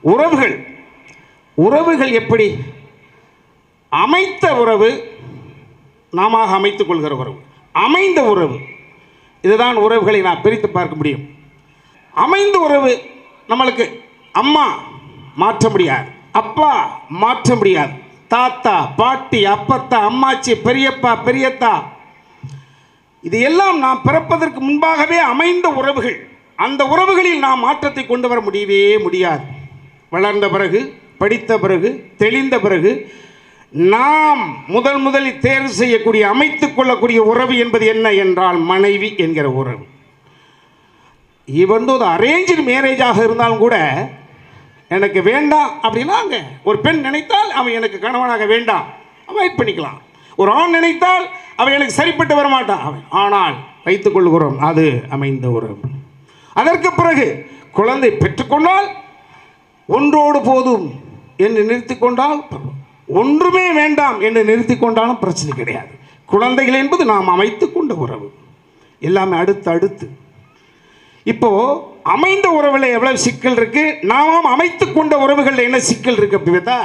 உறவுகள். உறவுகள் எப்படி? அமைத்த உறவு நாம அமைத்துக் கொள்கிற உறவு. அமைந்த உறவு. இதுதான் உறவுகளை நான் பிரித்து பார்க்க முடியும். அமைந்த உறவு நம்மளுக்கு அம்மா மாற்ற முடியாது. அப்பா மாற்ற முடியாது. தாத்தா பாட்டி அப்பத்தா அம்மாச்சி பெரியப்பா பெரியத்தா. இது எல்லாம் நாம் பிறப்பதற்கு முன்பாகவே அமைந்த உறவுகள். அந்த உறவுகளில் நாம் மாற்றத்தை கொண்டு வர முடியவே முடியாது. வளர்ந்த பிறகு படித்த பிறகு தெளிந்த பிறகு நாம் முதல் முதலில் தேர்வு செய்யக்கூடிய அமைத்துக் கொள்ளக்கூடிய உறவு என்பது என்ன என்றால் மனைவி என்கிற உறவு. இவன் ஒரு அரேஞ்சு மேரேஜாக இருந்தாலும் கூட எனக்கு வேண்டாம் அப்படின்னா அங்கே ஒரு பெண் நினைத்தால் அவன் எனக்கு கணவனாக வேண்டாம். வெயிட் பண்ணிக்கலாம். ஒரு ஆண் நினைத்தால் அவன் எனக்கு சரிப்பட்டு வரமாட்டான். அவன் ஆனால் வைத்துக் கொள்கிறோம் அது அமைந்த உறவு. அதற்கு பிறகு குழந்தை பெற்றுக்கொண்டால் ஒன்றோடு போதும் என்று நிறுத்தி கொண்டால் ஒன்றுமே வேண்டாம் என்று நிறுத்தி கொண்டாலும் பிரச்சனை கிடையாது. குழந்தைகள் என்பது நாம் அமைத்து கொண்ட உறவு. எல்லாமே அடுத்து அடுத்து. இப்போ அமைந்த உறவில் எவ்வளவு சிக்கல் இருக்கு? நாம் அமைத்து கொண்ட உறவுகளில் என்ன சிக்கல் இருக்கு அப்படிதா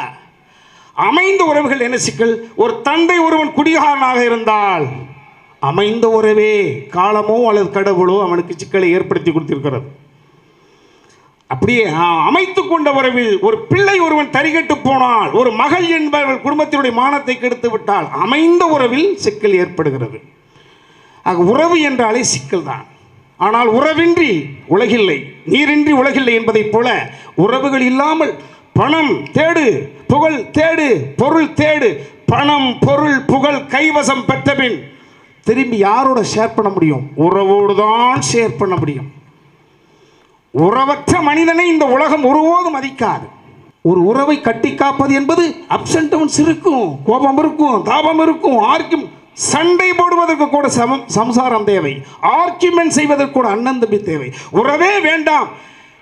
அமைந்த உறவுகள் என்ன சிக்கல்? ஒரு தந்தை ஒருவன் குடிகாரனாக இருந்தால் அமைந்த உறவே காலமோ அல்லது கடவுளோ அவனுக்கு சிக்கலை ஏற்படுத்தி கொடுத்திருக்கிறது. அப்படியே அமைத்து கொண்ட உறவில் ஒரு பிள்ளை ஒருவன் தரிகட்டு போனால் ஒரு மகள் என்பவர் குடும்பத்தினுடைய மானத்தை கெடுத்து விட்டால் அமைந்த உறவில் சிக்கல் ஏற்படுகிறது. ஆக உறவு என்றாலே சிக்கல் தான் ஆனால் உறவின்றி உலகில்லை நீரின்றி உலகில்லை என்பதைப் போல உறவுகள் இல்லாமல் பணம் தேடு புகழ் தேடு பொருள் தேடு பணம் பொருள் புகழ் கைவசம் பெற்றபின் திரும்பி யாரோட ஷேர் பண்ண முடியும்? உறவோடு தான் ஷேர் பண்ண முடியும். உறவற்ற மனிதனை இந்த உலகம் ஒருபோதும் மதிக்காது. ஒரு உறவை கட்டி காப்பது என்பது அப்ஸ் அண்ட் டவுன்ஸ் இருக்கும் கோபம் இருக்கும் தாபம் இருக்கும் ஆர்க்கும். சண்டை போடுவதற்கு கூட சமம் சம்சாரம் தேவை. ஆர்கியூமெண்ட் செய்வதற்கு கூட அண்ணன் தம்பி தேவை. உறவே வேண்டாம்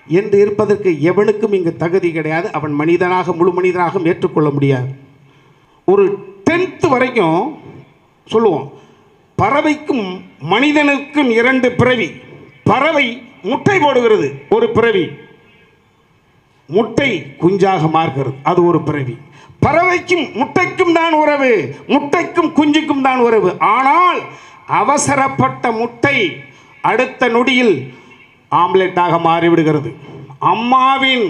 என்று இருப்பதற்கு எவனுக்கும் இங்கு தகுதி கிடையாது. அவன் மனிதனாக முழு மனிதனாக ஏற்றுக்கொள்ள முடியாது. ஒரு டென்த்து வரைக்கும் சொல்லுவோம். பறவைக்கும் மனிதனுக்கும் இரண்டு பிறவி. பறவை முட்டை போடுகிறது ஒரு பிறவி. முட்டை குஞ்சாக மாறுகிறது அது ஒரு பிறவி. பறவைக்கும் முட்டைக்கும் தான் உறவு முட்டைக்கும் குஞ்சுக்கும் தான் உறவு. ஆனால் அவசரப்பட்ட முட்டை அடுத்த நொடியில் ஆம்லெட்டாக மாறிவிடுகிறது. அம்மாவின்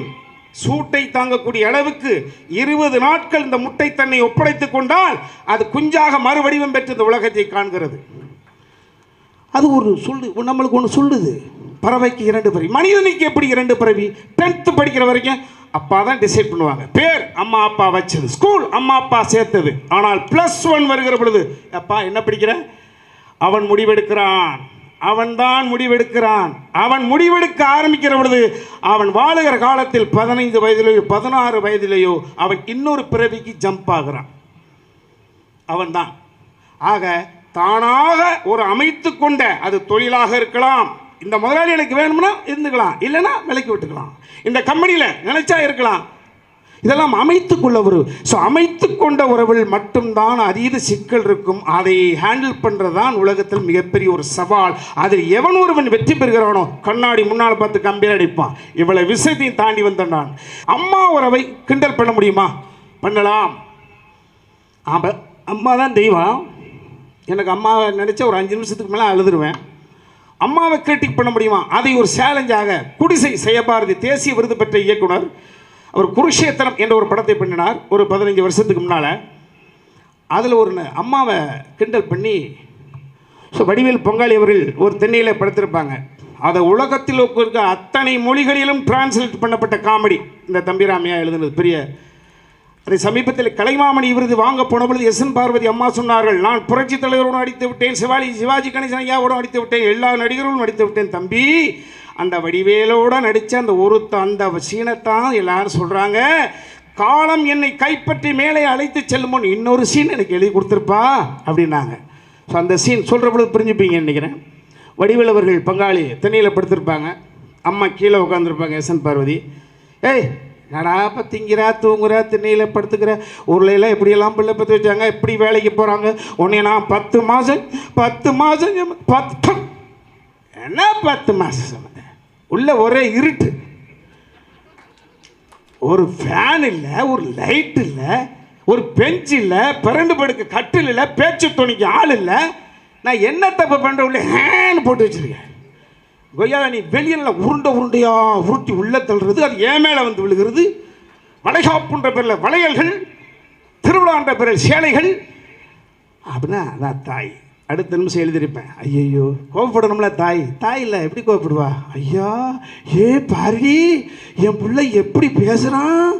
சூட்டை தாங்கக்கூடிய அளவுக்கு இருபது நாட்கள் இந்த முட்டை தன்னை ஒப்படைத்துக் கொண்டால் அது குஞ்சாக மறுவடிவம் பெற்று இந்த உலகத்தை காண்கிறது. அது ஒரு சொல்லு நம்மளுக்கு ஒன்று சொல்லுது. பறவைக்கு இரண்டு பிறவி மனிதனுக்கு எப்படி இரண்டு பிறவி? டென்த்து படிக்கிற வரைக்கும் அப்பா தான் டிசைட் பண்ணுவாங்க. பேர் அம்மா அப்பா வச்சது. ஸ்கூல் அம்மா அப்பா சேர்த்தது. ஆனால் ப்ளஸ் ஒன் வருகிற பொழுது அப்பா என்ன படிக்கிற? அவன் முடிவெடுக்கிறான். அவன்தான் முடிவெடுக்கிறான். அவன் முடிவெடுக்க ஆரம்பிக்கிற பொழுது அவன் வாழுகிற காலத்தில் பதினைந்து வயதிலேயோ பதினாறு வயதிலேயோ அவன் இன்னொரு பிறவிக்கு ஜம்ப் ஆகிறான். அவன்தான். ஆக தானாக ஒரு அமைத்து கொண்ட அது தொழிலாக இருக்கலாம். இந்த முதலாளி எனக்கு வேணும்னா இருந்துக்கலாம் இல்லைன்னா விலைக்கு விட்டுக்கலாம். இந்த கம்பெனியில் நினைச்சா இருக்கலாம். இதெல்லாம் அமைத்து கொள்ள உறவு ஸோ அமைத்து கொண்ட உறவில் மட்டும்தான் அதீத சிக்கல் இருக்கும். அதை ஹேண்டில் பண்ணுறது தான் உலகத்தில் மிகப்பெரிய ஒரு சவால். அதில் எவன் ஒருவன் வெற்றி பெறுகிறானோ கண்ணாடி முன்னால் பார்த்து கம்பியில் அடிப்பான். இவ்வளவு விஷயத்தையும் தாண்டி வந்தேன் நான். அம்மா உறவை கிண்டல் பண்ண முடியுமா? பண்ணலாம். ஆமாம் அம்மா தான் தெய்வம். எனக்கு அம்மாவை நினச்சா ஒரு அஞ்சு நிமிஷத்துக்கு மேலே அழுதுருவேன். அம்மாவை கிரிட்டிக் பண்ண முடியுமா? அதை ஒரு சேலஞ்சாக குடிசை செய்யபாரதி தேசிய விருது பெற்ற இயக்குனர் அவர் குருஷேத்திரம் என்ற ஒரு படத்தை பண்ணினார் ஒரு பதினஞ்சு வருஷத்துக்கு முன்னால். அதில் ஒரு அம்மாவை கிண்டல் பண்ணி ஸோ வடிவேல் பொங்காளி அவர்கள் ஒரு தென்னையில் படுத்திருப்பாங்க. அதை உலகத்தில் இருக்க அத்தனை மொழிகளிலும் டிரான்ஸ்லேட் பண்ணப்பட்ட காமெடி. இந்த தம்பிராமையா எழுதுனது பெரிய அதை சமீபத்தில் கலைமாமணி விருது வாங்க போன பொழுது எஸ் என் பார்வதி அம்மா சொன்னார்கள் நான் புரட்சி தலைவரோடு அடித்து விட்டேன் சிவாஜி சிவாஜி கணேசன் ஐயாவோடும் அடித்து விட்டேன் எல்லா நடிகர்களும் நடித்து விட்டேன் தம்பி. அந்த வடிவேலோட நடித்த அந்த ஒரு அந்த சீனைத்தான் எல்லாரும் சொல்கிறாங்க காலம் என்னை கைப்பற்றி மேலே அழைத்து செல்லும் முன் இன்னொரு சீன் எனக்கு எழுதி கொடுத்துருப்பா அப்படின்னாங்க. ஸோ அந்த சீன் சொல்கிற பொழுது புரிஞ்சுப்பீங்கன்னு நினைக்கிறேன். வடிவேல் அவர்கள் பங்காளி தென்னையில் படுத்திருப்பாங்க அம்மா கீழே உட்காந்துருப்பாங்க எஸ் என் பார்வதி. ஏய் நடாப்ப திங்கிறா தூங்குறா திண்ணையில் படுத்துக்கிற ஊர்லையெல்லாம் எப்படியெல்லாம் பிள்ளை பற்றி வச்சாங்க எப்படி வேலைக்கு போகிறாங்க உன்னை நான் பத்து மாதம் பத்து மாதம் பத்து என்ன பத்து மாதம் சொன்னேன் உள்ள ஒரே இருட்டு. ஒரு ஃபேன் இல்லை ஒரு லைட் இல்லை ஒரு பெஞ்ச் இல்லை பிறண்டு படுக்க கட்டில் இல்லை பேச்சு துணிக்கு ஆள் இல்லை. நான் என்ன தப்பு பண்ணுற உள்ள ஹேன்னு போட்டு வச்சிருக்கேன். கொய்யா நீ வெளியில் உருண்டை உருண்டையாக உருட்டி உள்ள தள்ளுறது அது ஏன் மேலே வந்து விழுகிறது. வளைகாப்புன்ற பேரில் வளையல்கள் திருவிழான்ற பேரில் சேலைகள். அப்படின்னா நான் தாய். அடுத்த நிமிஷம் எழுதியிருப்பேன். ஐயையோ கோவப்படணும்ல தாய். தாய் இல்லை எப்படி கோவப்படுவா? ஐயா ஏ பாரி என் பிள்ளை எப்படி பேசுகிறான்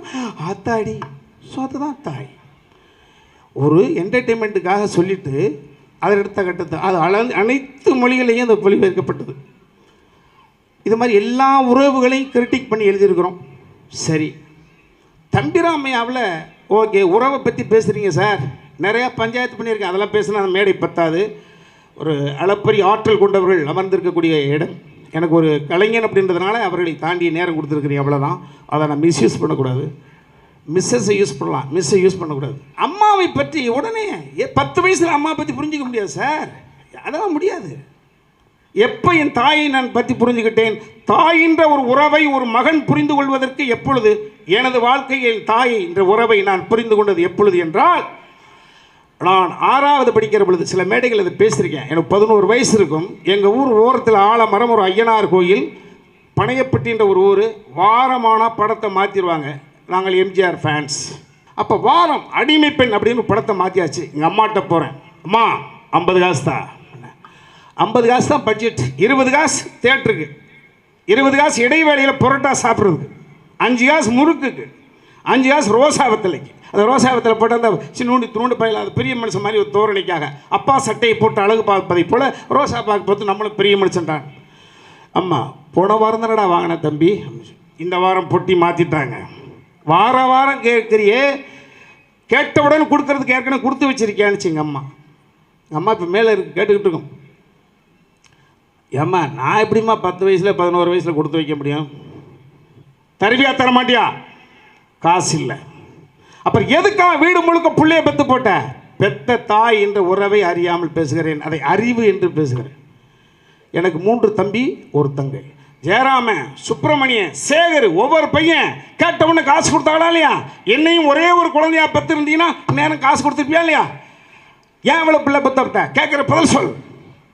ஆத்தாடி ஸோ அதுதான் தாய். ஒரு என்டர்டெயின்மெண்ட்டுக்காக சொல்லிவிட்டு அதை எடுத்த கட்டத்தை அது அனைத்து மொழிகளையும் அந்த மொழிபெயர்க்கப்பட்டது இது மாதிரி எல்லா உறவுகளையும் கிரிட்டிக் பண்ணி எழுதியிருக்கிறோம். சரி. தம்பிராமையாவில் ஓகே உறவை பற்றி பேசுகிறீங்க சார். நிறையா பஞ்சாயத்து பண்ணியிருக்கேன். அதெல்லாம் பேசினா அந்த மேடை பத்தாது. ஒரு அளப்பரிய ஆற்றல் கொண்டவர்கள் அமர்ந்திருக்கக்கூடிய இடம். எனக்கு ஒரு கலைஞன் அப்படின்றதுனால அவர்களை தாண்டி நேரம் கொடுத்துருக்குறீங்க அவ்வளோதான் அதை நான் மிஸ்யூஸ் பண்ணக்கூடாது. மிஸ்ஸஸை யூஸ் பண்ணலாம். மிஸ்ஸை யூஸ் பண்ணக்கூடாது. அம்மாவை பற்றி உடனே ஏ, பத்து வயசில் அம்மா பற்றி புரிஞ்சிக்க முடியாது சார். அதெல்லாம் முடியாது. எப்போ என் தாயை நான் பற்றி புரிஞ்சுக்கிட்டேன்? தாயின்ற ஒரு உறவை ஒரு மகன் புரிந்து கொள்வதற்கு எப்பொழுது? எனது வாழ்க்கையில் தாய் என்ற உறவை நான் புரிந்து கொண்டது எப்பொழுது என்றால் நான் ஆறாவது படிக்கிற பொழுது சில மேடைகள் அதை பேசியிருக்கேன். எனக்கு பதினோரு வயசு இருக்கும். எங்கள் ஊர் ஓரத்தில் ஆலமரம் ஒரு ஐயனார் கோயில். பனையப்பட்டின்ற ஒரு ஊர். வாரமான படத்தை மாற்றிடுவாங்க நாங்கள் எம்ஜிஆர் ஃபேன்ஸ் அப்போ வாரம் அடிமை பெண் அப்படின்னு ஒரு படத்தை மாற்றியாச்சு எங்கள் அம்மாட்ட போகிறேன் அம்மா ஐம்பது காசு தான் ஐம்பது காசு தான் பட்ஜெட் இருபது காசு தேட்டருக்கு இருபது காசு இடைவேளையில் புரோட்டா சாப்பிட்றதுக்கு. அஞ்சு காசு முறுக்குக்கு. அஞ்சு காசு ரோசா வெத்தலைக்கு. அந்த ரோசா வெத்தலை போட்டு அந்த சின்னூண்டி தூண்டு பயில அது பெரிய மனுஷன் மாதிரி ஒரு தோரணைக்காக அப்பா சட்டையை போட்டு அழகு பார்ப்பதை போல் ரோசா பார்க்க பார்த்து நம்மளும் பெரிய மனுஷன்றான். அம்மா போன வாரம் தானடா வாங்கின தம்பி? இந்த வாரம் பொட்டி மாற்றிட்டாங்க வார வாரம் கேட்குறியே. கேட்டவுடன் கொடுக்கறதுக்கு ஏற்கனவே கொடுத்து வச்சிருக்கேன்னு எங்கள் அம்மா. அம்மா இப்போ மேலே இருக்கு கேட்டுக்கிட்டு இருக்கும். ஏம்மா நான் எப்படிம்மா பத்து வயசில் பதினோரு வயசில் கொடுத்து வைக்க முடியும்? தருவியா தர மாட்டியா? காசு இல்லை. அப்புறம் எதுக்காக வீடு முழுக்க பிள்ளையை பெற்று போட்ட? பெத்த தாய் என்ற உறவை அறியாமல் பேசுகிறேன். அதை அறிவு என்று பேசுகிறேன். எனக்கு மூன்று தம்பி ஒரு தங்கை. ஜெயராமன் சுப்பிரமணியன் சேகர் ஒவ்வொரு பையன் கேட்டவொன்னு காசு கொடுத்தாங்களா இல்லையா? என்னையும் ஒரே ஒரு குழந்தையா பெற்றிருந்தீங்கன்னா நேரம் காசு கொடுத்துருப்பியா இல்லையா? ஏன் இவ்வளோ பிள்ளை பெத்தப்பட்ட கேட்குற பதில் சொல்.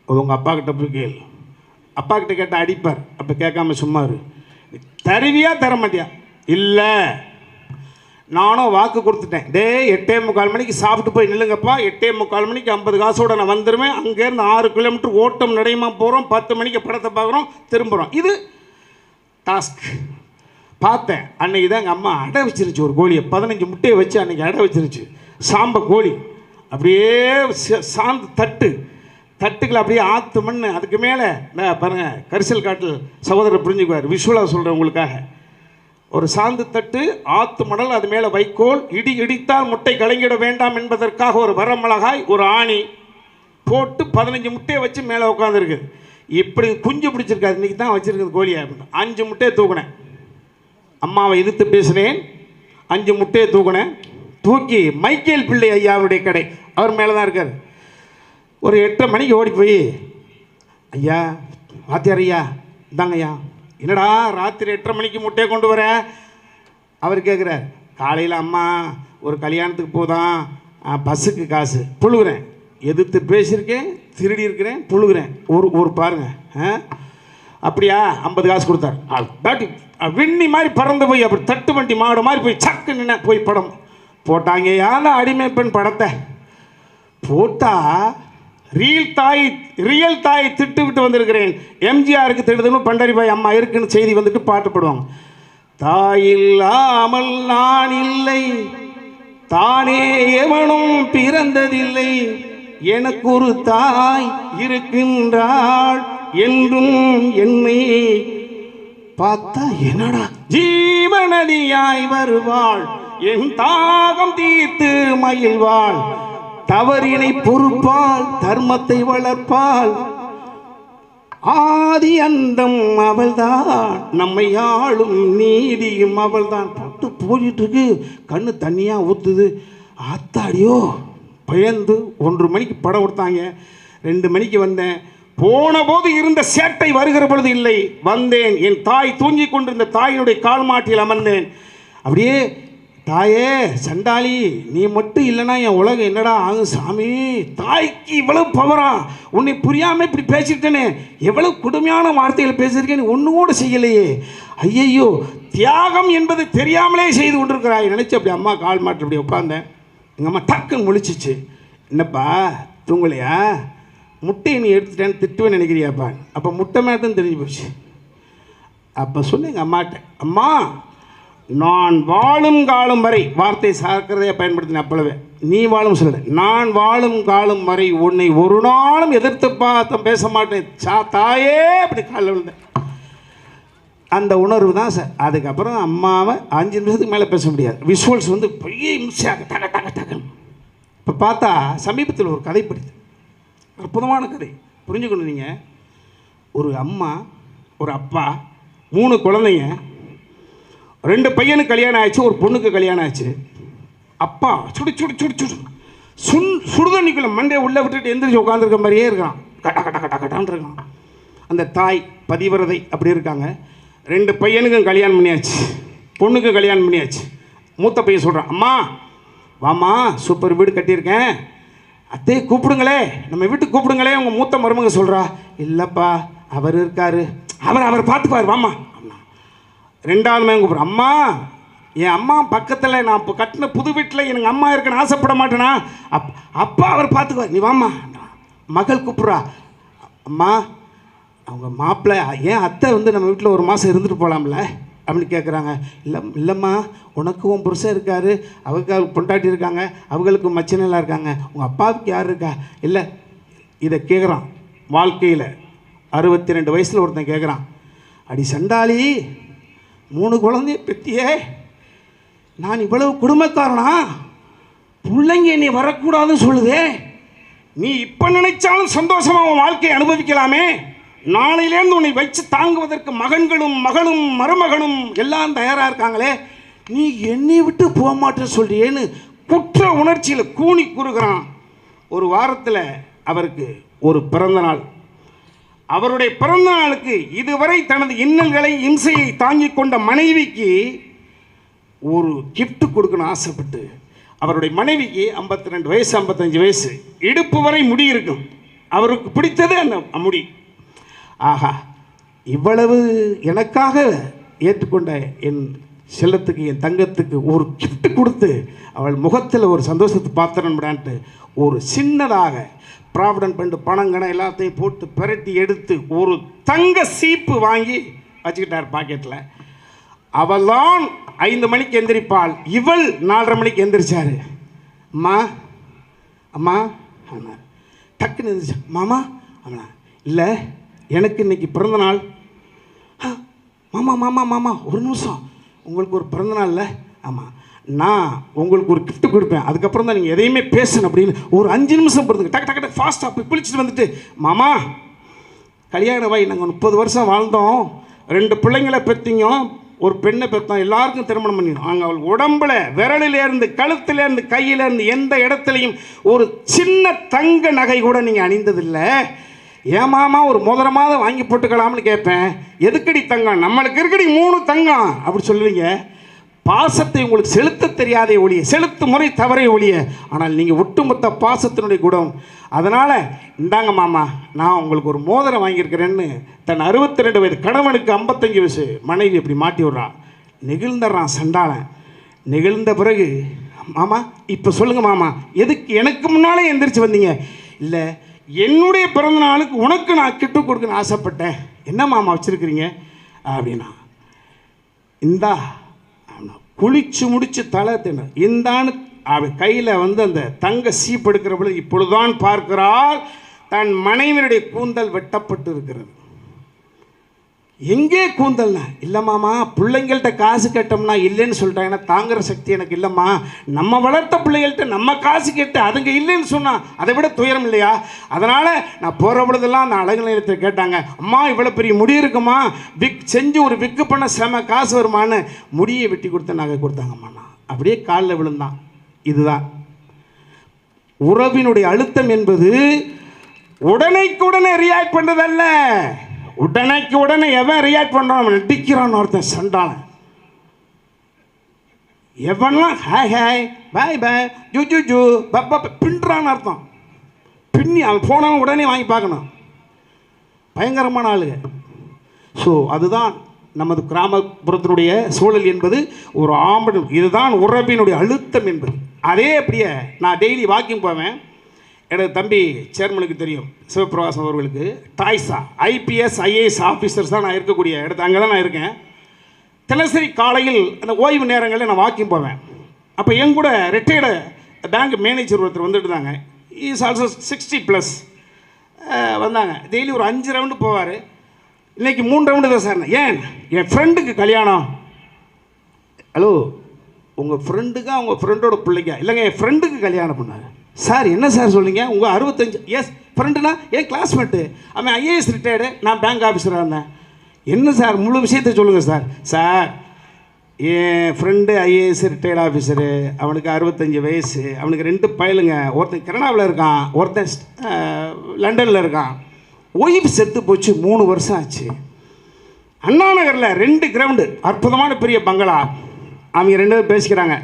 அது உங்கள் அப்பா கிட்ட போய் கேள். அப்பா கிட்ட கேட்டால் அடிப்பார். அப்போ கேட்காம சும்மா இரு தருவியா தர மாட்டியா இல்லை. நானும் வாக்கு கொடுத்துட்டேன். டேய் எட்டே முக்கால் மணிக்கு சாப்பிட்டு போய் நில்லுங்கப்பா. எட்டே முக்கால் மணிக்கு ஐம்பது காசோட நான் வந்துடுவேன் அங்கேருந்து ஆறு கிலோமீட்டர் ஓட்டம் நடையமா போகிறோம் பத்து மணிக்கு படத்தை பார்க்குறோம். திரும்புகிறோம் இது டாஸ்க் பார்த்தேன். அன்னைக்கு தான் எங்கள் அம்மா அடை வச்சிருச்சு ஒரு கோழியை. பதினஞ்சு முட்டையை வச்சு அன்னைக்கு அடை வச்சிருச்சு சாம்ப கோழி. அப்படியே சாந்து தட்டு. தட்டுக்கள் அப்படியே ஆற்று மண் அதுக்கு மேலே இந்த பாருங்கள் கரிசல் காட்டில் சகோதரர் புரிஞ்சுக்குவார். விஷுவலாக சொல்கிறேன் உங்களுக்காக. ஒரு சாந்து தட்டு ஆத்து மணல் அது மேலே வைக்கோல் இடி இடித்தால் முட்டை கலங்கிட வேண்டாம் என்பதற்காக ஒரு வரமிளகாய் ஒரு ஆணி போட்டு பதினஞ்சு முட்டையை வச்சு மேலே உட்காந்துருக்குது இப்படி குஞ்சு பிடிச்சிருக்காது. இன்றைக்கி தான் வச்சுருக்குது கோழியை அப்படின்னு அஞ்சு முட்டையை தூக்குனேன். அம்மாவை எதிர்த்து பேசினேன். அஞ்சு முட்டையை தூக்குனேன். தூக்கி மைக்கேல் பிள்ளை ஐயாவுடைய கடை. அவர் மேலே தான் இருக்கார். ஒரு எட்டரை மணிக்கு ஓடி போய் ஐயா வாத்தியார் ஐயா இந்தாங்க ஐயா என்னடா ராத்திரி எட்டரை மணிக்கு முட்டையை கொண்டு வர? அவர் கேட்குறார் காலையில் அம்மா ஒரு கல்யாணத்துக்கு போதான் பஸ்ஸுக்கு காசு புழுகுறேன். எதிர்த்து பேசியிருக்கேன் திருடி இருக்கிறேன் புழுகிறேன். ஒரு ஒரு பாருங்கள் அப்படியா? ஐம்பது காசு கொடுத்தார். ஆ, பாட்டி விண்ணி மாதிரி பறந்து போய் அப்படி தட்டு வண்டி மாடு மாதிரி போய் சக்கு நின்ன போய் படம். போட்டாங்க யாரும் அடிமை பெண் படத்தை. போட்டால் ரீல் தாய் ரியல் தாய் திட்டு விட்டு வந்திருக்கிறேன். எம்ஜிஆருக்கு திடுதுன்னு பண்டரிபாய் அம்மா இருக்குன்னு செய்தி வந்துட்டு பாட்டு தாய் தாயில்லாமல் நான் இல்லை தானே எவனும் பிறந்ததில்லை. எனக்கு ஒரு தாய் இருக்கின்றாள் என்றும் என்னை பார்த்தா என்னடா? ஜீவநதியாய் வருவாள் என் தாகம் தீர்த்து மகிழ்வாள். தவறினை பொறுப்பால் தர்மத்தை வளர்ப்பால். ஆதி அந்தம் அவள்தான். நம்மை ஆளும் நீதியும் அவள்தான். போட்டு போயிட்டு இருக்கு கண்ணு தண்ணியா ஊத்துது. ஆத்தாடியோ பயந்து ஒன்று மணிக்கு படம் கொடுத்தாங்க ரெண்டு மணிக்கு வந்தேன். போன போது இருந்த சேட்டை வருகிற பொழுது இல்லை. வந்தேன். என் தாய் தூங்கிக் கொண்டிருந்த தாயினுடைய கால் மாட்டில் அமர்ந்தேன். அப்படியே தாயே சண்டாளி நீ மட்டும் இல்லைன்னா என் உலகம் என்னடா ஆகும் சாமி? தாய்க்கு இவ்வளவு பவரா உன்னை புரியாமல் இப்படி பேசிட்டேனே. எவ்வளவு கொடுமையான வார்த்தைகள் பேசியிருக்கேன் ஒன்று கூட செய்யலையே. ஐயையோ தியாகம் என்பது தெரியாமலே செய்து கொண்டிருக்கிறாய். நினச்சி அப்படி அம்மா கால் மாட்டு அப்படி உட்காந்தேன் எங்கள் அம்மா டக்குன்னு முழிச்சிச்சு. என்னப்பா தூங்கலையா? முட்டையை நீ எடுத்துட்டேன்னு திட்டுவேன் நினைக்கிறியாப்பா? அப்போ முட்டை மேட்டும் தெரிஞ்சு போச்சு. அப்போ சொன்னேன் எங்கள் அம்மாட்ட அம்மா நான் வாழும் காலம் வரை வார்த்தை சார்க்கிறதையே பயன்படுத்தின அப்பளவே நீ வாழும் சொல்லலை நான் வாழும் காலம் வரை உன்னை ஒரு நாளும் எதிர்த்து பார்த்து பேச மாட்டேன். சா தாயே அப்படி காலில் விழுந்தேன். அந்த உணர்வு தான் சார். அதுக்கப்புறம் அம்மாவை அஞ்சு நிமிஷத்துக்கு மேலே பேச முடியாது. விஷுவல்ஸ் வந்து பெரிய இம்சையாக டக டக டக இப்போ பார்த்தா சமீபத்தில் ஒரு கதை படித்தேன். அற்புதமான கதை. புரிஞ்சுக்கணும் நீங்கள் ஒரு அம்மா ஒரு அப்பா மூணு குழந்தைங்க ரெண்டு பையனுக்கு கல்யாணம் ஆயிடுச்சு ஒரு பொண்ணுக்கு கல்யாணம் ஆச்சு அப்பா சுடு சுடு சுடு சுடு. சுன் சுடுதண்ணிக்குள்ள மண்டையை உள்ளே விட்டுட்டு எந்திரிச்சு உட்காந்துருக்க மாதிரியே இருக்கான். கட்ட கட்ட கட்ட கட்டான் இருக்கான். அந்த தாய் பதிவிரதை அப்படி இருக்காங்க. ரெண்டு பையனுக்கும் கல்யாணம் பண்ணியாச்சு. பொண்ணுக்கு கல்யாணம் பண்ணியாச்சு. மூத்த பையன் சொல்கிறான் அம்மா வாம்மா சூப்பர் வீடு கட்டியிருக்கேன். அத்தையை கூப்பிடுங்களே. நம்ம வீட்டுக்கு கூப்பிடுங்களே. உங்கள் மூத்த மருமக சொல்கிறா இல்லைப்பா அவர் இருக்கார். அவர் அவர் பார்த்துப்பார் வாம்மா. ரெண்டாவது மகன் கூப்பிட்றேன் அம்மா என் அம்மா பக்கத்தில் நான் இப்போ கட்டின புது வீட்டில் எனக்கு அம்மா இருக்குன்னு ஆசைப்பட மாட்டேனா? அப் அப்பா அவர் பார்த்துக்குவார் நீ வாம்மா. மகள் கூப்பிட்றா. அம்மா அவங்க மாப்பிள்ளை ஏன் அத்தை வந்து நம்ம வீட்டில் ஒரு மாதம் இருந்துட்டு போகலாம்ல அப்படின்னு கேட்குறாங்க இல்லை இல்லைம்மா உனக்கு உன் புருஷன் அவருக்கு அவர் பொண்டாட்டி இருக்காங்க. அவங்களுக்கு மச்சினெல்லாம் இருக்காங்க. உங்கள் அப்பாவுக்கு யார் இருக்கா? இல்லை. இதை கேட்குறான் வாழ்க்கையில் அறுபத்தி ரெண்டு வயசில் ஒருத்தன் கேட்குறான் அடி சண்டாளி மூணு குழந்தைய பெத்தியே நான் இவ்வளவு குடும்பக்காரனா பிள்ளைங்க நீ வரக்கூடாதுன்னு சொல்லுதே. நீ இப்போ நினைச்சாலும் சந்தோஷமாக உன் வாழ்க்கையை அனுபவிக்கலாமே. நாளையிலேருந்து உன்னை வச்சு தாங்குவதற்கு மகன்களும் மகளும் மருமகனும் எல்லாம் தயாராக இருக்காங்களே. நீ என்னை விட்டு போக மாட்டேன்னு சொல்றியேன்னு குற்ற உணர்ச்சியில் கூனி கூறுகிறான். ஒரு வாரத்தில் அவருக்கு ஒரு பிறந்த நாள் அவருடைய பிறந்த நாளுக்கு இதுவரை தனது இன்னல்களை இம்சையை தாங்கிக் கொண்ட மனைவிக்கு ஒரு கிஃப்ட் கொடுக்கணும் ஆசைப்பட்டு அவருடைய மனைவிக்கு 52 ரெண்டு வயசு ஐம்பத்தஞ்சு வயசு. இடுப்பு வரை முடி இருக்கும். அவருக்கு பிடித்தது அந்த முடி. ஆஹா இவ்வளவு எனக்காக ஏற்றுக்கொண்ட என் செல்லத்துக்கு என் தங்கத்துக்கு ஒரு கிஃப்ட் கொடுத்து அவள் முகத்தில் ஒரு சந்தோஷத்தை பாத்திரன்ட்டு ஒரு சின்னதாக ப்ராவிடன்ட் ஃபண்டு பணங்கணம் எல்லாத்தையும் போட்டு பிரட்டி எடுத்து ஒரு தங்க சீப்பு வாங்கி வச்சுக்கிட்டார் பாக்கெட்டில் அவள்தான் ஐந்து மணிக்கு எந்திரிப்பாள். இவள் நாலரை மணிக்கு எந்திரிச்சாரு. அம்மா அம்மா ஆமா டக்குன்னு எந்திரிச்சா மாமா ஆமா இல்லை எனக்கு இன்னைக்கு பிறந்த நாள் "ஆ, மாமா மாமா மாமா ஒரு நிமிஷம். உங்களுக்கு ஒரு பிறந்த இல்லை ஆமாம் நான் உங்களுக்கு ஒரு கிஃப்ட் கொடுப்பேன். அதுக்கப்புறம் தான் நீங்கள் எதையுமே பேசணும் அப்படின்னு ஒரு அஞ்சு நிமிஷம் பொறுத்துங்க. டக்கு டக்கு டக்கு ஃபாஸ்ட்டாக போய் பிடிச்சிட்டு வந்துட்டு மாமா கல்யாண வாய் நாங்கள் முப்பது வருஷம் வாழ்ந்தோம். ரெண்டு பிள்ளைங்களை பெற்றீங்க ஒரு பெண்ணை பெற்றோம் எல்லாருக்கும் திருமணம் பண்ணிடும் நாங்கள் அவள் உடம்புல விரலிலேருந்து கழுத்திலேருந்து கையிலேருந்து எந்த இடத்துலையும் ஒரு சின்ன தங்க நகை கூட நீங்கள் அணிந்ததில்லை. ஏன் மாமா ஒரு மாதம் வாங்கி போட்டுக்கலாம்னு கேட்பேன். எதுக்கடி தங்கம்? நம்மளுக்கு இருக்கடி மூணு தங்கம். அப்படி சொல்லுவீங்க. பாசத்தை உங்களுக்கு செலுத்த தெரியாதே ஒழிய செலுத்து முறை தவறே ஒழிய ஆனால் நீங்கள் ஒட்டுமொத்த பாசத்தினுடைய குணம். அதனால் இந்தாங்க மாமா நான் உங்களுக்கு ஒரு மோதிரம் வாங்கியிருக்கிறேன்னு தன் அறுபத்தி ரெண்டு வயது கணவனுக்கு ஐம்பத்தஞ்சு வயசு மனைவி இப்படி மாட்டி விட்றான் நெகிழ்ந்துடுறான் சண்டாளன். நெகிழ்ந்த பிறகு மாமா இப்போ சொல்லுங்கள் மாமா எதுக்கு எனக்கு முன்னாலே எந்திரிச்சு வந்தீங்க? இல்லை என்னுடைய பிறந்த நாளுக்கு உனக்கு நான் கிட்டு கொடுக்கணும்னு ஆசைப்பட்டேன். என்ன மாமா வச்சுருக்கிறீங்க? அப்படின்னா இந்தா குளிச்சு முடிச்சு தலை தின இந்தான்னு அவன் கையில் வந்து அந்த தங்க சீப் எடுக்கிற பொழுது இப்பொழுதுதான் பார்க்கிறாள் தன் மனைவியுடைய கூந்தல் வெட்டப்பட்டு இருக்கிறது எங்கே கூந்தல்னா? இல்லைம்மாமா பிள்ளைங்கள்ட்ட காசு கேட்டோம்னா இல்லைன்னு சொல்லிட்டாங்கன்னா தாங்குற சக்தி எனக்கு இல்லைம்மா. நம்ம வளர்த்த பிள்ளைகள்ட்ட நம்ம காசு கேட்டு அதுங்க இல்லைன்னு சொன்னால் அதை விட துயரம் இல்லையா? அதனால் நான் போகிற பொழுதெல்லாம் அந்த அழகு நிலையத்தில் கேட்டாங்க அம்மா இவ்வளோ பெரிய முடி இருக்குமா? விக் செஞ்சு ஒரு விக்கு பண்ண செம காசு வருமான்னு முடியை வெட்டி கொடுத்த நகை கொடுத்தாங்கம்மா நான் அப்படியே காலில் விழுந்தான். இதுதான். உறவினுடைய அழுத்தம் என்பது உடனைக்குடனே ரியாக்ட் பண்ணுறதல்ல உடனேக்கு உடனே எவன் ரியாக்ட் பண்ணுறான் அவன் நடிக்கிறான் ஒருத்தன் சண்டான எவன்லாம் ஹாய் ஹாய் பாய் பாய் ஜூ ஜூ ஜூ பப்பா பின்றான்னு அர்த்தம். பின்னி அவன் போனவன் உடனே வாங்கி பார்க்கணும். பயங்கரமான ஆளுங்க. ஸோ அதுதான் நமது கிராமப்புறத்தினுடைய சூழல் என்பது ஒரு ஆம்பல் இதுதான் உறவினுடைய அழுத்தம் என்பது. அதே அப்படியே நான் டெய்லி வாக்கிங் போவேன். எனது தம்பி சேர்மனுக்கு தெரியும் சிவபிரகாசம் அவர்களுக்கு. டாய்ஸா ஐபிஎஸ் ஐஏஎஸ் ஆஃபீஸர்ஸ் தான் நான் இருக்கக்கூடிய இடத்து அங்கே தான் நான் இருக்கேன். தினசரி காலையில் அந்த ஓய்வு நேரங்களில் நான் வாக்கிங் போவேன். அப்போ என் கூட ரிட்டையர்டு பேங்க் மேனேஜர் ஒருத்தர் வந்துட்டு இருந்தாங்க. இஸ் ஆல்சோ சிக்ஸ்டி ப்ளஸ் வந்தாங்க. டெய்லி ஒரு அஞ்சு ரவுண்டு போவார். இன்றைக்கி மூணு ரவுண்டு தான் சார் ஏன்? என் ஃப்ரெண்டுக்கு கல்யாணம். ஹலோ உங்கள் ஃப்ரெண்டுக்கா உங்கள் ஃப்ரெண்டோட பிள்ளைங்க இல்லைங்க என் ஃப்ரெண்டுக்கு கல்யாணம் பண்ணாங்க சார் என்ன சார் சொல்லுங்க உங்கள் அறுபத்தஞ்சு எஸ் ஃப்ரெண்டுனா ஏன் கிளாஸ்மேட்டு அவன் ஐஏஎஸ் ரிட்டையர்டு நான் பேங்க் ஆஃபீஸராக இருந்தேன். என்ன சார் முழு விஷயத்தை சொல்லுங்கள் சார். சார் என் ஃப்ரெண்டு ஐஏஎஸ் ரிட்டையர்ட் ஆஃபீஸரு அவனுக்கு அறுபத்தஞ்சு வயசு அவனுக்கு ரெண்டு பயலுங்க. ஒருத்தன் கனடாவில் இருக்கான் ஒருத்தன் லண்டனில் இருக்கான். ஒய்ஃப் செத்து போச்சு மூணு வருஷம் ஆச்சு. அண்ணா நகரில் ரெண்டு கிரவுண்டு அற்புதமான பெரிய பங்களா. அவங்க ரெண்டு பேரும் பேசிக்கிறாங்க.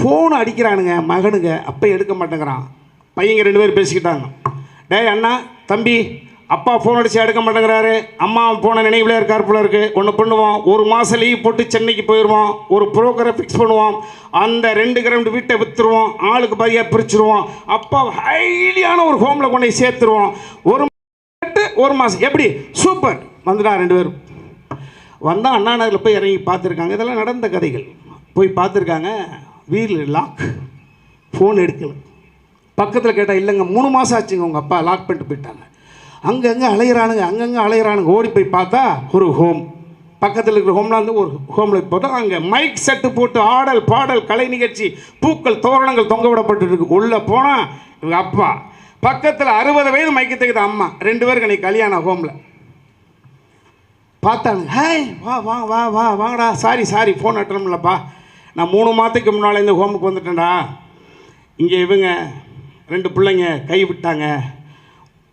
ஃபோன் அடிக்கிறானுங்க மகனுங்க. அப்போ எடுக்க மாட்டேங்கிறான். பையங்க ரெண்டு பேரும் பேசிக்கிட்டாங்க. டேய் அண்ணா தம்பி அப்பா ஃபோன் அடித்து எடுக்க மாட்டேங்கிறாரு. அம்மா போன நினைவில் இருக்கார் போல இருக்குது ஒன்று பண்ணுவோம் ஒரு மாதம் லீவ் போட்டு சென்னைக்கு போயிடுவோம் ஒரு ப்ரோக்கரை ஃபிக்ஸ் பண்ணுவோம் அந்த ரெண்டு கிரவுண்டு வீட்டை விற்றுருவோம் ஆளுக்கு பாதியாக பிரிச்சுருவோம் அப்பா ஹைலியான ஒரு ஹோமில் கொண்டு போய் சேர்த்துருவோம் ஒரு ஒரு மாதம் எப்படி? சூப்பர் வந்துடா ரெண்டு பேரும். வந்தால் அண்ணா நகரில் போய் இறங்கி பார்த்துருக்காங்க. இதெல்லாம் நடந்த கதைகள். போய் பார்த்துருக்காங்க. வீட்டில் லாக் ஃபோன் எடுக்கல. பக்கத்தில் கேட்டால் இல்லைங்க மூணு மாதம் ஆச்சுங்க உங்கள் அப்பா லாக் பண்ணிட்டு போயிட்டாங்க. அங்கங்கே அலையிறானுங்க அங்கங்கே அலையிறானுங்க. ஓடி போய் பார்த்தா ஒரு ஹோம் பக்கத்தில் இருக்கிற ஹோம்ல வந்து ஒரு ஹோமில் போட்டோம் அங்கே மைக் செட்டு போட்டு ஆடல் பாடல் கலை நிகழ்ச்சி பூக்கள் தோரணங்கள் தொங்க விடப்பட்டுருக்கு உள்ளே போனால் இவங்க அப்பா. பக்கத்தில் அறுபது வயது மைக்கத்துக்கு அம்மா. ரெண்டு பேருக்கு அன்றைக்கி கல்யாணம் ஹோமில் பார்த்தானுங்க ஹேய் வா வா வா வா வாங்கடா. சாரி சாரி ஃபோன் அட்டணும்லப்பா. நான் மூணு மாதத்துக்கு முன்னால் இந்த ஹோமுக்கு வந்துட்டேன்டா. இங்கே இவங்க ரெண்டு பிள்ளைங்க கை விட்டாங்க.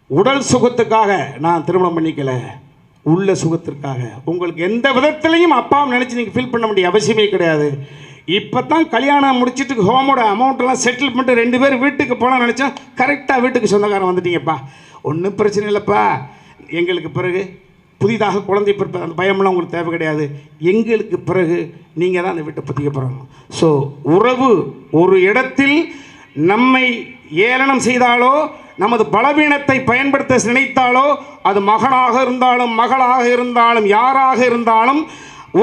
உடல் சுகத்துக்காக நான் திருமணம் பண்ணிக்கல. உள்ள சுகத்திற்காக. உங்களுக்கு எந்த விதத்துலையும் அப்பாவும் நினச்சி நீங்கள் ஃபீல் பண்ண வேண்டிய அவசியமே கிடையாது. இப்போ தான் கல்யாணம் முடிச்சிட்டு ஹோமோட அமௌண்ட்டெல்லாம் செட்டில் பண்ணிட்டு ரெண்டு பேர் வீட்டுக்கு போனால் நினச்சோம் கரெக்டாக வீட்டுக்கு சொந்தக்காரன் வந்துட்டீங்கப்பா. ஒன்றும் பிரச்சனை இல்லைப்பா. எங்களுக்கு பிறகு புதிதாக குழந்தை பிறப்பது அந்த பயமெல்லாம் உங்களுக்கு தேவை கிடையாது. எங்களுக்கு பிறகு நீங்கள் தான் அந்த வீட்டை பற்றிக்க போகிறாங்க ஸோ உறவு ஒரு இடத்தில் நம்மை ஏளனம் செய்தாலோ நமது பலவீனத்தை பயன்படுத்த நினைத்தாலோ அது மகனாக இருந்தாலும் மகளாக இருந்தாலும் யாராக இருந்தாலும்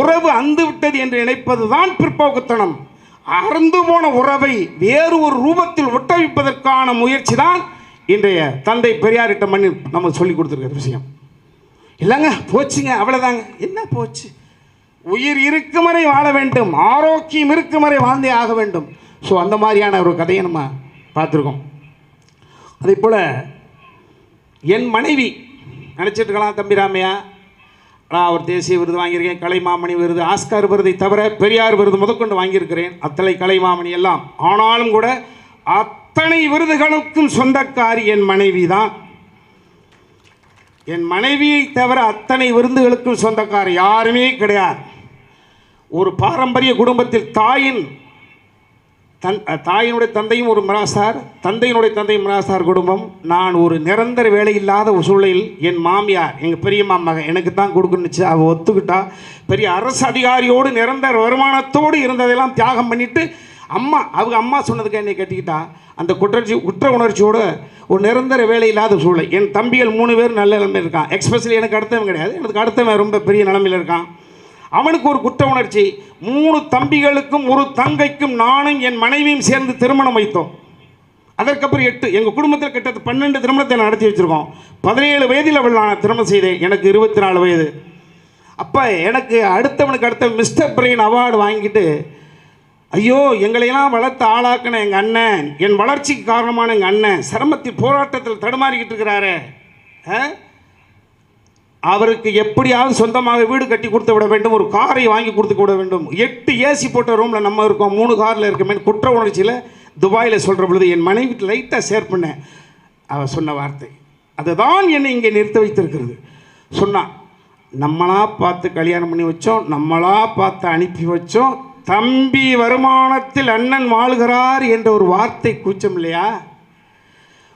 உறவு அந்து விட்டது என்று நினைப்பது தான் பிற்போக்குத்தனம். அறந்து போன உறவை வேறு ஒரு ரூபத்தில் ஒட்டவிப்பதற்கான முயற்சி தான் இன்றைய தந்தை பெரியாரிட்ட மண்ணில் நமக்கு சொல்லிக் கொடுத்துருக்கிற விஷயம். இல்லைங்க போச்சுங்க அவ்வளோதாங்க என்ன போச்சு? உயிர் இருக்கும் வரை வாழ வேண்டும் ஆரோக்கியம் இருக்கும் வரை வாழ்ந்தே ஆக வேண்டும். ஸோ அந்த மாதிரியான ஒரு கதையை நம்ம பார்த்துருக்கோம். அதே போல் என் மனைவி நினச்சிட்டு இருக்கலாம் தம்பி ராமையா. நான் ஒரு தேசிய விருது வாங்கியிருக்கேன் கலைமாமணி விருது ஆஸ்கார் விருதை தவிர பெரியார் விருது முதற்கொண்டு வாங்கியிருக்கிறேன். அத்தனை கலைமாமணி எல்லாம். ஆனாலும் கூட அத்தனை விருதுகளுக்கும் சொந்தக்காரி என் மனைவி தான் என் மனைவியை தவிர அத்தனை விருந்துகளுக்கும் சொந்தக்கார் யாருமே கிடையாது. ஒரு பாரம்பரிய குடும்பத்தில் தாயின் தன் தாயினுடைய தந்தையும் ஒரு மிராசார் தந்தையினுடைய தந்தை மிராசார் குடும்பம். நான் ஒரு நிரந்தர வேலை இல்லாத ஒரு சூழலில் என் மாமியார் எங்கள் பெரியம்மா மகன் எனக்கு தான் கொடுக்கணுச்சு. அவள் ஒத்துக்கிட்டா. பெரிய அரசு அதிகாரியோடு நிரந்தர வருமானத்தோடு இருந்ததெல்லாம் தியாகம் பண்ணிட்டு அம்மா அவங்க அம்மா சொன்னதுக்கு என்னை கட்டிக்கிட்டா? அந்த குற்றச்சி குற்ற உணர்ச்சியோடு ஒரு நிரந்தர வேலை இல்லாத சூழல் என் தம்பிகள் மூணு பேர் நல்ல நிலைமையில் இருக்கான். எக்ஸ்பெஷலி எனக்கு அடுத்தவன் கிடையாது. எனக்கு அடுத்தவன் ரொம்ப பெரிய நிலைமையில் இருக்கான். அவனுக்கு ஒரு குற்ற உணர்ச்சி. மூணு தம்பிகளுக்கும் ஒரு தங்கைக்கும் நானும் என் மனைவியும் சேர்ந்து திருமணம் வைத்தோம். அதற்கப்புறம் எட்டு எங்கள் குடும்பத்தில் கிட்டத்தட்ட பன்னெண்டு திருமணத்தை நடத்தி வச்சுருக்கோம். பதினேழு வயதில் அவள் நான் திருமணம் செய்தேன். எனக்கு இருபத்தி நாலு வயது. அப்போ எனக்கு அடுத்தவனுக்கு அடுத்த மிஸ்டர் பிரெயின் அவார்டு வாங்கிட்டு ஐயோ எங்களையெல்லாம் வளர்த்து ஆளாக்கின எங்கள் அண்ணன்? என் வளர்ச்சிக்கு காரணமான எங்கள் அண்ணன் சிரமத்தில் போராட்டத்தில் தடுமாறிக்கிட்டு இருக்கிறாரு. அவருக்கு எப்படியாவது சொந்தமாக வீடு கட்டி கொடுத்து விட வேண்டும் ஒரு காரை வாங்கி கொடுத்து விட வேண்டும். எட்டு ஏசி போட்ட ரூமில் நம்ம இருக்கோம் மூணு காரில் இருக்கமே. குற்ற உணர்ச்சியில் துபாயில் சொல்கிற பொழுது என் மனைவி லைட்டாக ஷேர் பண்ணேன் அவர் சொன்ன வார்த்தை. அதுதான் என்னை இங்கே நிறுத்த வைத்திருக்கிறது. சொன்னான் நம்மளாக பார்த்து கல்யாணம் பண்ணி வச்சோம் நம்மளாக பார்த்து அனுப்பி வச்சோம் தம்பி வருமானத்தில் அண்ணன் வாழ்கிறார் என்ற ஒரு வார்த்தை கூச்சம் இல்லையா?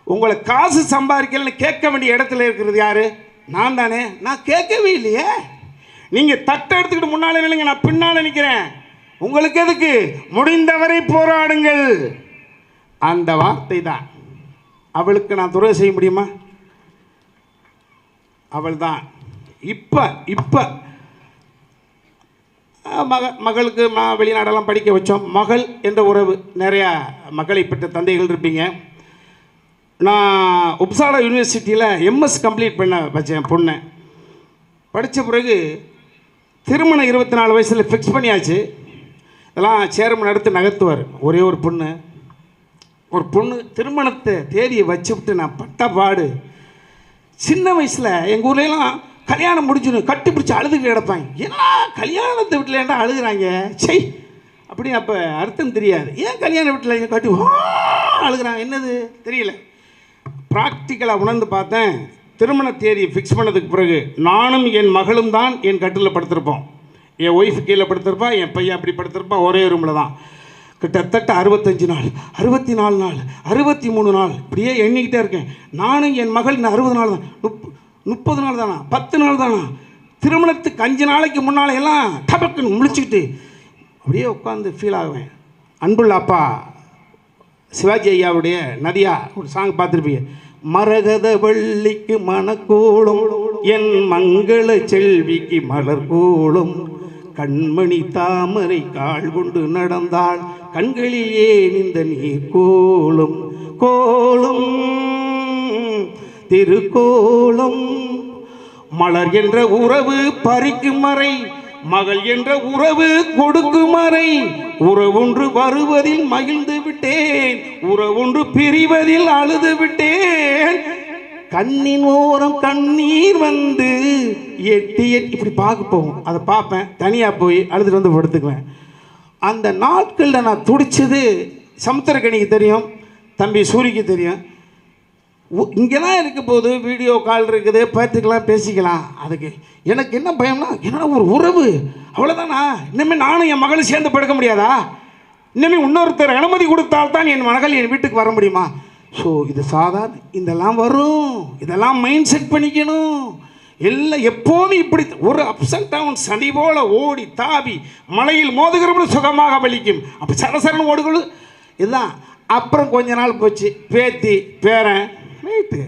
உங்களை காசு சம்பாதிக்கலன்னு கேட்க வேண்டிய இடத்துல இருக்கிறது யாரு? நான் தானே. நான் கேட்கவே இல்லையே. நீங்கள் தட்டை எடுத்துக்கிட்டு முன்னால் நில்லுங்க நான் பின்னால் நிற்கிறேன் உங்களுக்கு எதுக்கு? முடிந்தவரை போராடுங்கள். அந்த வார்த்தை தான். அவளுக்கு நான் துறை செய்ய முடியுமா? அவள் தான் இப்போ இப்போ மக மகளுக்கு ம வெளிநாடெல்லாம் படிக்க வச்சோம். மகள் என்ற உறவு. நிறையா மகளை பெற்ற தந்தைகள் இருப்பீங்க. நான் உப்சாலா யூனிவர்சிட்டியில் எம்எஸ் கம்ப்ளீட் பண்ண வச்சேன் பொண்ணை. படித்த பிறகு திருமணம் இருபத்தி நாலு வயசில் ஃபிக்ஸ் பண்ணியாச்சு. இதெல்லாம் சேர்மன் எடுத்து நகர்த்துவார். ஒரே ஒரு பொண்ணு. ஒரு பொண்ணு திருமணத்தை தேதியை வச்சுவிட்டு நான் பட்ட பாடு. சின்ன வயசில் எங்கள் ஊர்லலாம் கல்யாணம் முடிஞ்சிடும் கட்டி பிடிச்சி அழுதுகிட்டு கிடப்பாங்க ஏன்னா கல்யாணத்தை வீட்டில் ஏன்டா அழுகுறாங்க? சை அப்படி அப்போ அர்த்தம் தெரியாது. ஏன் கல்யாண வீட்டில் கட்டி அழுகிறாங்க அழுகுறாங்க? என்னது? தெரியல. ப்ராக்டிக்கலாக உணர்ந்து பார்த்தேன். திருமண தேதியை ஃபிக்ஸ் பண்ணதுக்கு பிறகு நானும் என் மகளும் தான் என் கட்டில் படுத்திருப்போம். என் ஒய்ஃப் கீழே படுத்திருப்பா என் பையன் அப்படி படுத்திருப்பான் ஒரே ரூமில் தான். கிட்டத்தட்ட அறுபத்தஞ்சு நாள் அறுபத்தி நாலு நாள் அறுபத்தி மூணு நாள் இப்படியே எண்ணிக்கிட்டே இருக்கேன். நானும் என் மகள் இன்னும் அறுபது நாள் தான். முப்பது நாள் தானா? பத்து நாள் தானா? திருமணத்துக்கு அஞ்சு நாளைக்கு முன்னால் எல்லாம் டபக்குன்னு முழிச்சுக்கிட்டு அப்படியே உட்காந்து ஃபீல் ஆகுவேன். அன்புள்ள அப்பா சிவாஜி ஐயாவுடைய நதியா ஒரு சாங் பார்த்துருப்பீங்க. மரகத வள்ளிக்கு மணக்கோளும் என் மங்கள செல்விக்கு மலர் கோளும் கண்மணி தாமரை கால் கொண்டு நடந்தாள் கண்களில் ஏன் இந்த நீர் கோலும் கோலும் திருக்கோலம் மலர் என்ற உறவு பறிக்கும் மறை மகள் என்ற உறவு கொடுக்கும் மறை உறவொன்று வருவதில் மகிழ்ந்து விட்டேன் உறவொன்று பிரிவதில் அழுது விட்டேன். கண்ணின் ஓரம் கண்ணீர் வந்து எட்டி எட்டி இப்படி பார்க்க போகும். அதை பார்ப்பேன் தனியாக போய் அழுதுட்டு வந்து படுத்துக்குவேன். அந்த நாட்களில் நான் துடிச்சது சமுத்திரக்கணிக்கு தெரியும் தம்பி சூரிக்கு தெரியும். இங்கே தான் இருக்க போது வீடியோ கால் இருக்குது பார்த்துக்கலாம் பேசிக்கலாம். அதுக்கு எனக்கு என்ன பயம்னா என்னடா ஒரு உறவு? அவ்வளோதானா இனிமேல் நானும் என் மகளும் சேர்ந்து படுக்க முடியாதா? இனிமேல் இன்னொருத்தர் அனுமதி கொடுத்தால்தான் என் மகள் என் வீட்டுக்கு வர முடியுமா? ஸோ இது சாதாரண இதெல்லாம் வரும். இதெல்லாம் மைண்ட் செட் பண்ணிக்கணும். எல்லாம் எப்போதும் இப்படி ஒரு அப்ஸ் அண்ட் டவுன் சனி போல ஓடி தாவி மலையில் மோதுகிறவங்களும் சுகமாக வலிக்கும். அப்போ சரசரன் ஓடுகளும் இதுதான் அப்புறம் கொஞ்ச நாள் போச்சு. பேத்தி பேரன் ரைட்டு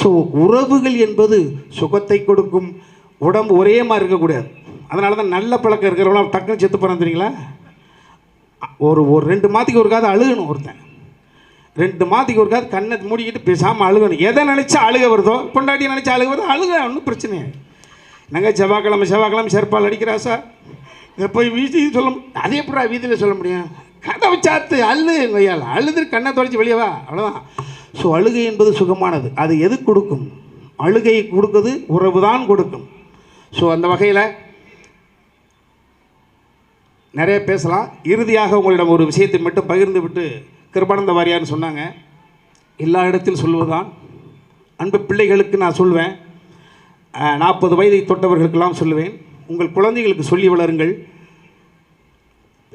ஸோ உறவுகள் என்பது சுகத்தை கொடுக்கும். உடம்பு ஒரே மாதிரி இருக்கக்கூடாது. அதனால தான் நல்ல பழக்கம் இருக்கிறவங்களாம் டக்குன்னு செத்து போகிறான் தெரியுங்களா? ஒரு ஒரு ரெண்டு மாதத்துக்கு ஒருக்காவது அழுகணும் ஒருத்தன். ரெண்டு மாதத்துக்கு ஒருக்காவது கண்ணை மூடிக்கிட்டு பேசாமல் அழுகணும். எதை நினச்சா அழுக வருதோ பொண்டாட்டி நினச்சா அழுக வருதோ அழுக ஒன்றும் பிரச்சனை இல்லை. செவ்வாய்க்கிழமை செவ்வாய்க்கிழமை செருப்பால் அடிக்கிறா சார்? இதை போய் வீதியில் சொல்ல அதே அது எப்படா வீதியில் சொல்ல முடியும்? கதவை சாத்து அழு கொய்யால் அழுது கண்ணை தொலைச்சி வெளியே வா. அவ்வளோதான் ஸோ அழுகை என்பது சுகமானது. அது எது கொடுக்கும்? அழுகை கொடுக்குது உறவு தான் கொடுக்கும். ஸோ அந்த வகையில் நிறைய பேசலாம். இறுதியாக உங்களிடம் ஒரு விஷயத்தை மட்டும் பகிர்ந்து விட்டு கிருபானந்த வாரியார்னு சொன்னாங்க. எல்லா இடத்திலும் சொல்வதுதான். அன்பு பிள்ளைகளுக்கு நான் சொல்வேன். நாற்பது வயதை தொட்டவர்களுக்கெல்லாம் சொல்லுவேன். உங்கள் குழந்தைகளுக்கு சொல்லி வளருங்கள்.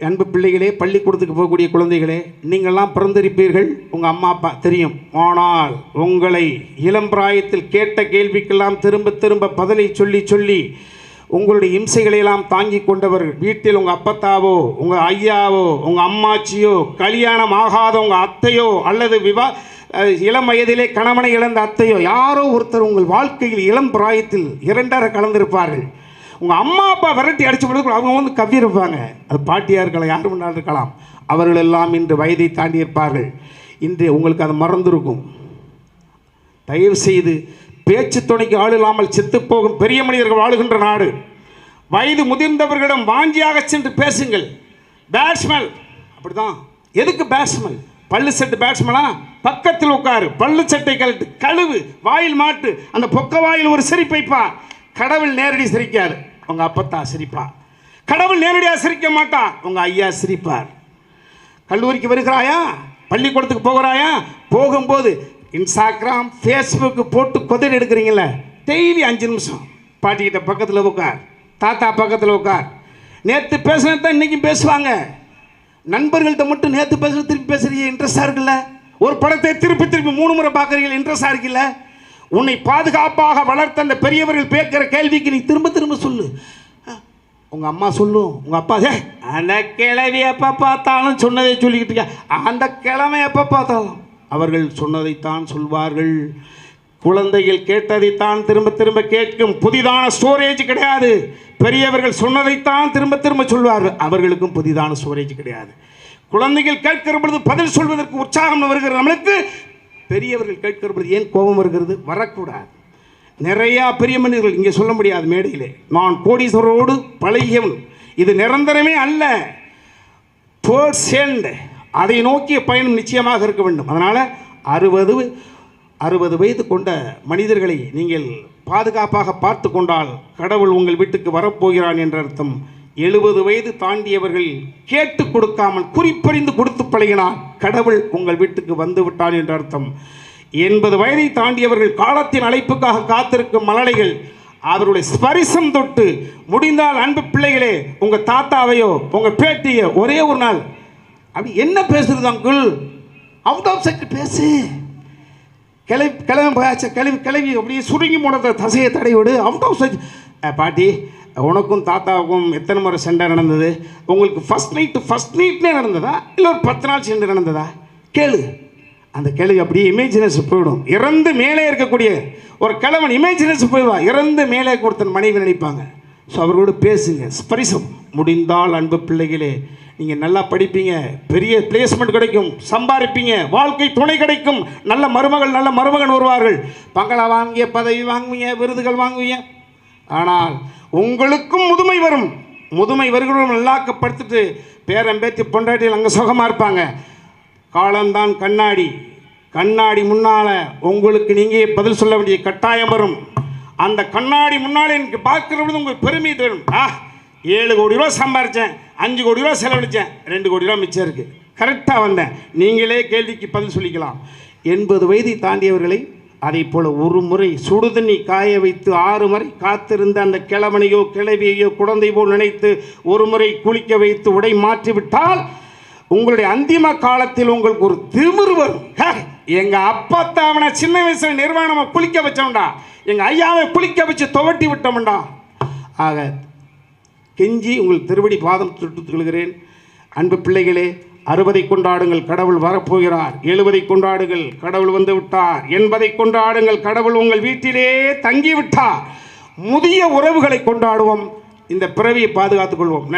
அன்பு பிள்ளைகளே பள்ளிக்கூடத்துக்கு போகக்கூடிய குழந்தைகளே நீங்கள்லாம் பிறந்திருப்பீர்கள். உங்கள் அம்மா அப்பா தெரியும். ஆனால் உங்களை இளம் பிராயத்தில் கேட்ட கேள்விக்கெல்லாம் திரும்ப திரும்ப பதிலை சொல்லி சொல்லி உங்களுடைய இம்சைகளையெல்லாம் தாங்கி கொண்டவர்கள் வீட்டில் உங்கள் அப்பத்தாவோ உங்கள் ஐயாவோ உங்கள் அம்மாச்சியோ கல்யாணம் ஆகாத உங்கள் அத்தையோ அல்லது விவா இளம் வயதிலே கணவனை இழந்த அத்தையோ யாரோ ஒருத்தர் உங்கள் வாழ்க்கையில் இளம் பிராயத்தில் இரண்டர கலந்திருப்பார்கள். உங்கள் அம்மா அப்பா விரட்டி அடிச்சு போட்டு அவங்க வந்து கவ்வியிருப்பாங்க அது பாட்டியாக இருக்கலாம் யார் வேணாலும் இருக்கலாம். அவர்கள் எல்லாம் இன்று வயதை தாண்டி இருப்பார்கள். இன்று உங்களுக்கு அது மறந்துருக்கும். தயவு செய்து பேச்சு துணைக்கு ஆள் இல்லாமல் செத்துப் போகும் பெரிய மனிதர்கள் வாழுகின்ற நாடு. வயது முதிர்ந்தவர்களிடம் வாஞ்சியாக சென்று பேசுங்கள். பேட்ஸ்மேன் அப்படிதான். எதுக்கு பேட்ஸ்மேன் பல்லு செட்டு பேட்ஸ்மேனா பக்கத்தில் உட்காரு. பல்லு சட்டை கழட்டு கழுவு வாயில் மாட்டு. அந்த பொக்க வாயில் ஒரு சிரிப்பை கடவுள் நேரடி சிரிக்காது உங்க அப்பத்தான் சிரிப்பா கடவுள் நேரடியாக சிரிக்க மாட்டா உங்க ஐயா சிரிப்பார். கல்லூரிக்கு வருகிறாயா? பள்ளிக்கூடத்துக்கு போகிறாயா? போகும்போது இன்ஸ்டாகிராம் ஃபேஸ்புக்கு போட்டு கொதறி எடுக்கிறீங்கள டெய்லி அஞ்சு நிமிஷம். பாட்டிக்கிட்ட பக்கத்தில் உட்கார் தாத்தா பக்கத்தில் உட்கார் நேற்று பேசுனது தான் இன்றைக்கும் பேசுவாங்க. நண்பர்கள்ட்ட மட்டும் நேற்று பேசுறது திருப்பி பேசுறீங்க. இன்ட்ரெஸ்டாக இருக்குல்ல? ஒரு படத்தை திருப்பி திருப்பி மூணு முறை பார்க்குறீங்க. இன்ட்ரெஸ்டாக இருக்குல்ல? உன்னை பாதுகாப்பாக வளர்த்த அந்த பெரியவர்கள் கேட்கிற கேள்விக்கு நீ திரும்ப திரும்ப சொல்லு. உங்க அம்மா சொல்லும். உங்க அப்பா ஏ அந்த கிழவி எப்போ பார்த்தாலும் சொன்னதை சொல்லிக்கிட்டு இருக்க. அந்த கிழமை எப்போ பார்த்தாலும்? அவர்கள் சொன்னதைத்தான் சொல்வார்கள். குழந்தைகள் கேட்டதைத்தான் திரும்ப திரும்ப கேட்கும். புதிதான ஸ்டோரேஜ் கிடையாது. பெரியவர்கள் சொன்னதைத்தான் திரும்ப திரும்ப சொல்வார்கள். அவர்களுக்கும் புதிதான ஸ்டோரேஜ் கிடையாது. குழந்தைகள் கேட்கிற பொழுது பதில் சொல்வதற்கு உற்சாகம் வருகிற நம்மளுக்கு பெரியவர்கள் கேட்கிற பொழுது ஏன் கோபம் வருகிறது? வரக்கூடாது. நிறையா பெரிய மனிதர்கள் இங்கே சொல்ல முடியாது மேடையிலே. நான் கோடீஸ்வரரோடு பழகியவன். இது நிரந்தரமே அல்ல. டுவர்ட்ஸ் அதை நோக்கிய பயணம் நிச்சயமாக இருக்க வேண்டும். அதனால் அறுபது அறுபது வயது கொண்ட மனிதர்களை நீங்கள் பாதுகாப்பாக பார்த்து கொண்டால் கடவுள் உங்கள் வீட்டுக்கு வரப்போகிறான் என்ற அர்த்தம் எழுபது வயது தாண்டியவர்கள் கேட்டு கொடுக்காமல் குறிப்பறிந்து கொடுத்து பழகினார் கடவுள் உங்கள் வீட்டுக்கு வந்து விட்டான் என்ற அர்த்தம். எண்பது வயதை தாண்டியவர்கள் காலத்தின் அழைப்புக்காக காத்திருக்கும் மலலைகள் அவருடைய ஸ்பரிசம் தொட்டு முடிந்தால் அன்பு பிள்ளைகளே உங்கள் தாத்தாவையோ உங்கள் பேட்டியோ ஒரே ஒரு நாள் அப்படி என்ன பேசுறது அங்குள்? அவுட் ஆஃப் பேசு. கிளவி கிளம்பி போயாச்சு கிளவி கிளவி அப்படியே சுருங்கி போனத தசையை தடை விடு. அவுட் ஆஃப் சர்ச் பாட்டி உனக்கும் தாத்தாவுக்கும் எத்தனை முறை சண்டை நடந்தது? உங்களுக்கு ஃபஸ்ட் நைட்டு ஃபஸ்ட் நைட்னே நடந்ததா? இல்லை ஒரு பத்து நாள் சண்டை நடந்ததா? கேளு. அந்த கேளுக்கு அப்படியே இமேஜினஸ் போயிடும். இறந்து மேலே இருக்கக்கூடிய ஒரு கிழவன் இமேஜினஸ் போயிடுவான் இறந்து மேலே கொடுத்த மனைவி நினைப்பாங்க. ஸோ அவர்களோடு பேசுங்க. ஸ்பரிசம். முடிந்தால் அன்பு பிள்ளைகளே நீங்கள் நல்லா படிப்பீங்க. பெரிய பிளேஸ்மெண்ட் கிடைக்கும். சம்பாதிப்பீங்க. வாழ்க்கை துணை கிடைக்கும். நல்ல மருமகள் நல்ல மருமகன் வருவார்கள். பங்களா வாங்கிய பதவி வாங்குவீங்க விருதுகள் வாங்குவீங்க ஆனால் உங்களுக்கும் முதுமை வரும். முதுமை வருகிறவர்கள் நல்லாக்கப்படுத்திட்டு பேரன் பொண்டாட்டியில் அங்கே சுகமாக இருப்பாங்க. காலம்தான் கண்ணாடி. கண்ணாடி முன்னால் உங்களுக்கு நீங்கள் பதில் சொல்ல வேண்டிய கட்டாயம் வரும். அந்த கண்ணாடி முன்னால் எனக்கு பார்க்கிற பொழுது உங்களுக்கு பெருமை தரும். ஆ ஏழு கோடி ரூபா சம்பாரித்தேன் அஞ்சு கோடி ரூபா செலவழித்தேன் ரெண்டு கோடி ரூபா மிச்சம் இருக்குது கரெக்டாக வந்தேன். நீங்களே கேள்விக்கு பதில் சொல்லிக்கலாம். எண்பது வயதை தாண்டியவர்களை அதை போல் ஒரு முறை சுடுதண்ணி காய வைத்து ஆறு முறை காத்திருந்த அந்த கிழவனையோ கிழவியையோ குழந்தை போல் நினைத்து ஒரு முறை குளிக்க வைத்து உடை மாற்றிவிட்டால் உங்களுடைய அந்திம காலத்தில் உங்களுக்கு ஒரு திமிர் வரும். எங்கள் அப்பா அவனை சின்ன வயசு நிர்வாணமாக குளிக்க வச்சோம்டா. எங்கள் ஐயாவை குளிக்க வச்சு துவட்டி விட்டோம்டா. ஆக கெஞ்சி உங்கள் திருவடி பாதம் சுட்டுக் கொள்கிறேன். அன்பு பிள்ளைகளே அறுபதை கொண்டாடுங்கள் கடவுள் வரப்போகிறார். எழுபதை கொண்டாடுங்கள் கடவுள் வந்து விட்டார். எண்பதை கொண்டாடுங்கள் கடவுள் உங்கள் வீட்டிலே தங்கிவிட்டார். முதிய உறவுகளை கொண்டாடுவோம். இந்த பிறவியை பாதுகாத்துக் கொள்வோம்.